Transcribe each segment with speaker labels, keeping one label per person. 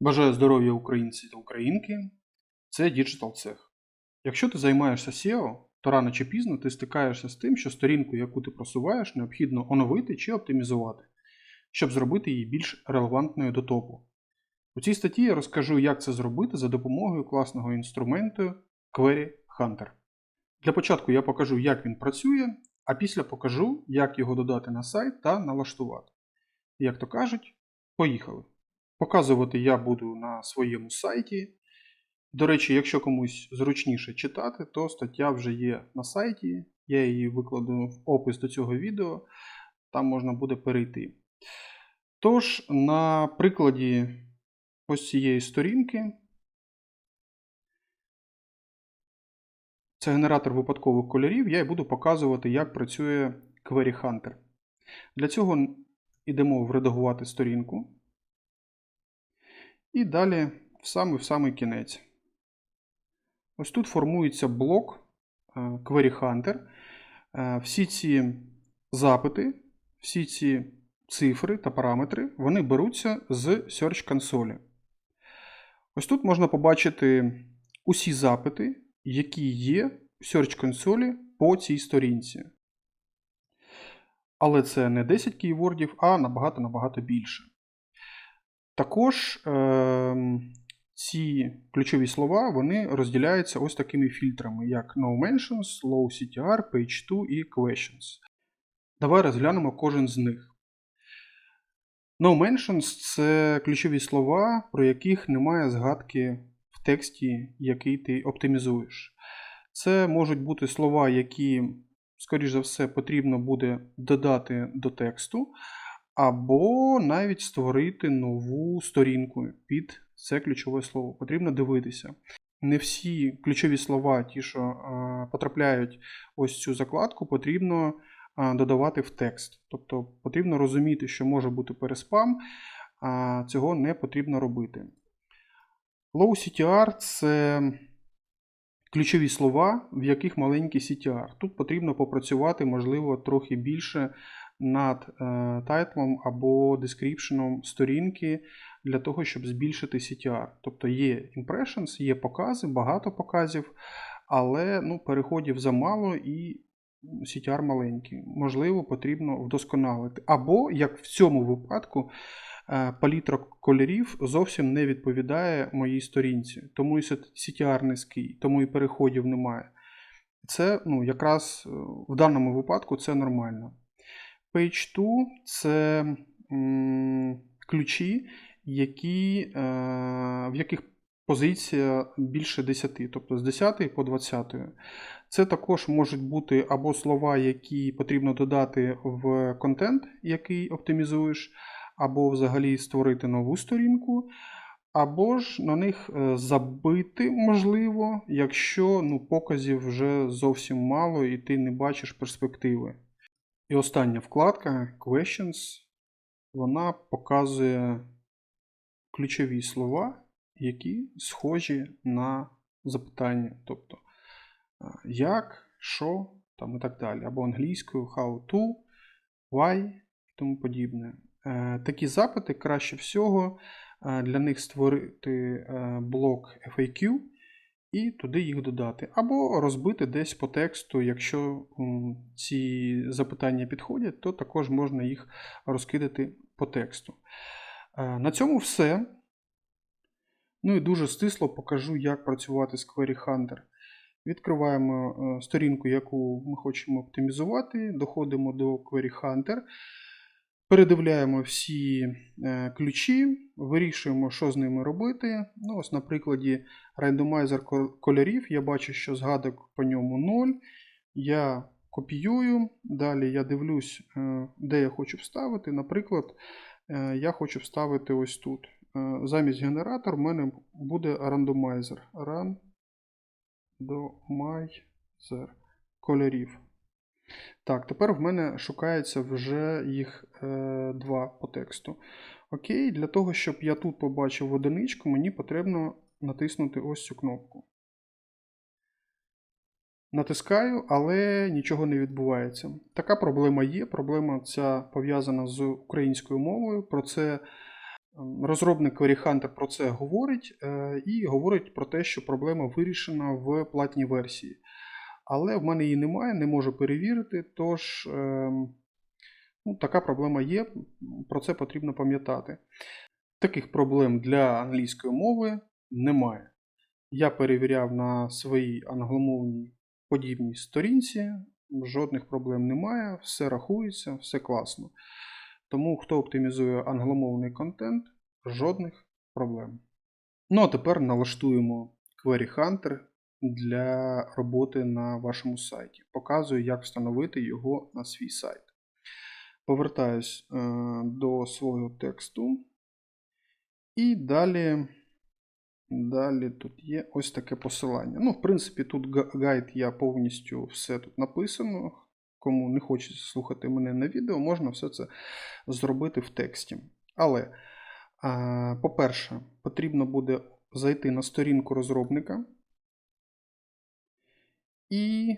Speaker 1: Бажаю здоров'я українці та українки. Це Digital Cech. Якщо ти займаєшся SEO, то рано чи пізно ти стикаєшся з тим, що сторінку, яку ти просуваєш, необхідно оновити чи оптимізувати, щоб зробити її більш релевантною до топу. У цій статті я розкажу, як це зробити за допомогою класного інструменту Query Hunter. Для початку я покажу, як він працює, а після покажу, як його додати на сайт та налаштувати. Як то кажуть, поїхали. Показувати я буду на своєму сайті. До речі, якщо комусь зручніше читати, то стаття вже є на сайті. Я її викладу в опис до цього відео, там можна буде перейти. Тож, на прикладі ось цієї сторінки. Це генератор випадкових кольорів, я і буду показувати, як працює Query Hunter. Для цього йдемо в редагувати сторінку. І далі в самий в самий кінець. Ось тут формується блок е, Query Hunter. Е, Всі ці запити, всі ці цифри та параметри вони беруться з Search консолі. Ось тут можна побачити усі запити, які є в Search консолі по цій сторінці. Але це не 10 кейвордів, а набагато-набагато більше. Також е, ці ключові слова вони розділяються ось такими фільтрами, як No Mentions, Low CTR, Page 2 і Questions. Давай розглянемо кожен з них. No Mentions це ключові слова, про яких немає згадки в тексті, який ти оптимізуєш. Це можуть бути слова, які, скоріш за все, потрібно буде додати до тексту або навіть створити нову сторінку під це ключове слово. Потрібно дивитися. Не всі ключові слова, ті, що потрапляють ось цю закладку, потрібно додавати в текст. Тобто потрібно розуміти, що може бути переспам, а цього не потрібно робити. Low CTR це ключові слова, в яких маленький CTR. Тут потрібно попрацювати, можливо, трохи більше над е, тайтлом або дескріпшеном сторінки для того, щоб збільшити CTR. Тобто є impressions, є покази, багато показів, але ну, переходів замало і CTR маленький. Можливо, потрібно вдосконалити. Або, як в цьому випадку, е, палітра кольорів зовсім не відповідає моїй сторінці, тому і CTR низький, тому і переходів немає. Це ну, якраз е, в даному випадку це нормально. Page 2 це ключі, які, е, в яких позиція більше 10, тобто з 10 по 20. Це також можуть бути або слова, які потрібно додати в контент, який оптимізуєш, або взагалі створити нову сторінку, або ж на них е, забити можливо, якщо ну, показів вже зовсім мало і ти не бачиш перспективи. І остання вкладка Questions, вона показує ключові слова, які схожі на запитання. Тобто, як, що там і так далі. Або англійською how to, why і тому подібне. Е, такі запити краще всього для них створити е, блок FAQ і туди їх додати. Або розбити десь по тексту, якщо ці запитання підходять, то також можна їх розкидати по тексту. Е, на цьому все. Ну і дуже стисло покажу, як працювати з Query Hunter. Відкриваємо е, сторінку, яку ми хочемо оптимізувати, доходимо до Query Hunter. Передивляємо всі е, ключі, вирішуємо, що з ними робити. Ну, ось На прикладі рандомайзер кольорів я бачу, що згадок по ньому 0. Я копіюю, далі я дивлюсь, е, де я хочу вставити. Наприклад, е, я хочу вставити ось тут. Замість генератор в мене буде рандомайзер. Рандомайзер кольорів. Так, тепер в мене шукається вже їх е, два по тексту. Окей, для того, щоб я тут побачив одиничку, мені потрібно натиснути ось цю кнопку. Натискаю, але нічого не відбувається. Така проблема є. Проблема ця пов'язана з українською мовою. Про це Ем, Розробник Query Hunter про це говорить е, і говорить про те, що проблема вирішена в платній версії. Але в мене її немає, не можу перевірити, тож ем, ну, така проблема є, про це потрібно пам'ятати. Таких проблем для англійської мови немає. Я перевіряв на своїй англомовній подібній сторінці, жодних проблем немає, все рахується, все класно. Тому, хто оптимізує англомовний контент, жодних проблем. Ну а тепер налаштуємо Query Hunter для роботи на вашому сайті. Показую, як встановити його на свій сайт. Повертаюсь е, до свого тексту. І далі, далі тут є ось таке посилання. Ну, в принципі, тут гайд я повністю все тут написано. Кому не хочеться слухати мене на відео, можна все це зробити в тексті. Але, по-перше, потрібно буде зайти на сторінку розробника і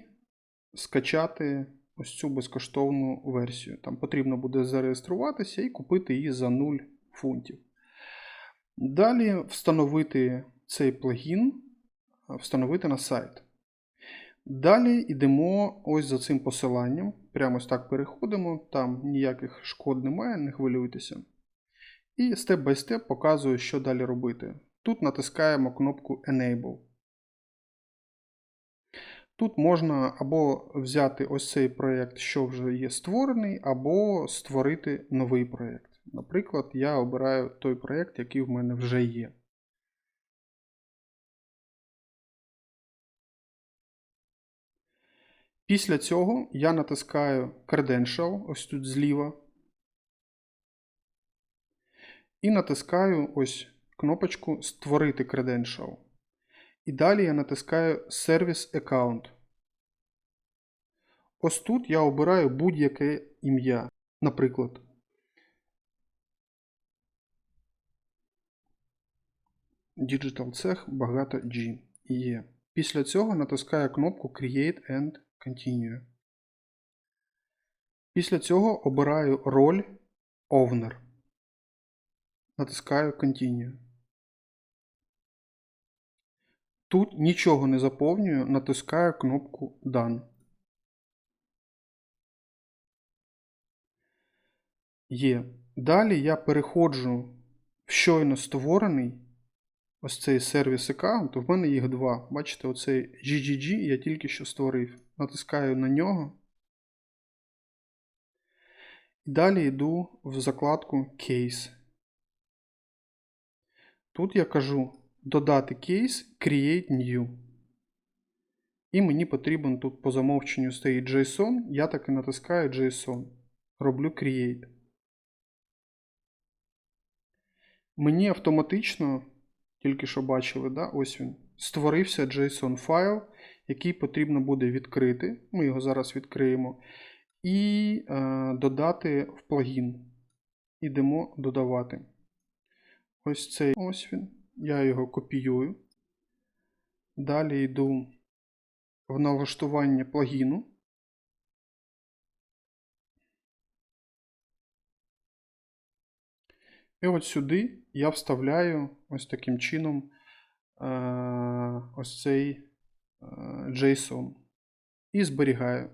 Speaker 1: скачати ось цю безкоштовну версію. Там потрібно буде зареєструватися і купити її за 0 фунтів. Далі встановити цей плагін, встановити на сайт. Далі йдемо ось за цим посиланням. Прямо ось так переходимо, там ніяких шкод немає, не хвилюйтеся. І степ by степ показую, що далі робити. Тут натискаємо кнопку Enable. Тут можна або взяти ось цей проєкт, що вже є створений, або створити новий проєкт. Наприклад, я обираю той проєкт, який в мене вже є. Після цього я натискаю Credential, ось тут зліва. І натискаю ось кнопочку Створити Credential. І далі я натискаю Service Account. Ось тут я обираю будь-яке ім'я. Наприклад, Digital Cech багато G є. Після цього натискаю кнопку Create and Continue. Після цього обираю роль Owner. Натискаю Continue. Тут нічого не заповнюю, натискаю кнопку Done. Є. Далі я переходжу в щойно створений ось цей сервіс аккаунт. В мене їх два. Бачите, оцей GGG я тільки що створив. Натискаю на нього. Далі йду в закладку Case. Тут я кажу додати кейс Create New. І мені потрібен тут по замовченню стоїть JSON. Я таки натискаю JSON. Роблю Create. Мені автоматично, тільки що бачили, да, ось він, створився JSON файл, який потрібно буде відкрити. Ми його зараз відкриємо. І е, додати в плагін. Ідемо додавати. Ось цей ось він. Я його копіюю. Далі йду в налаштування плагіну. І от сюди я вставляю ось таким чином е, ось цей е, JSON і зберігаю.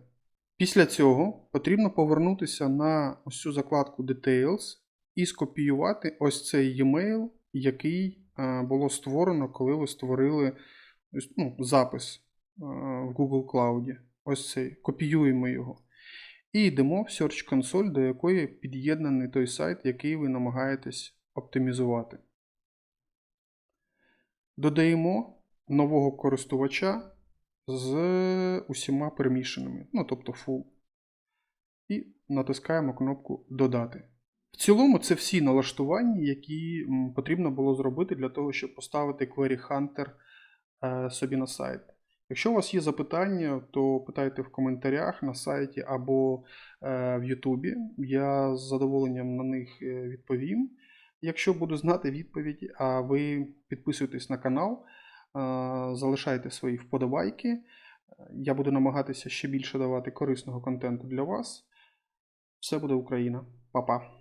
Speaker 1: Після цього потрібно повернутися на ось цю закладку Details і скопіювати ось цей e-mail, який було створено, коли ви створили ну, запис е, в Google Cloud. Ось цей. Копіюємо його. І йдемо в Search Console, до якої під'єднаний той сайт, який ви намагаєтесь оптимізувати. Додаємо нового користувача з усіма перемішаними, ну тобто full. І натискаємо кнопку Додати. В цілому, це всі налаштування, які потрібно було зробити для того, щоб поставити Query Hunter е, собі на сайт. Якщо у вас є запитання, то питайте в коментарях на сайті або е, в Ютубі. Я з задоволенням на них е, відповім. Якщо буду знати відповідь, а ви підписуйтесь на канал, залишайте свої вподобайки. Я буду намагатися ще більше давати корисного контенту для вас. Все буде Україна. Па-па.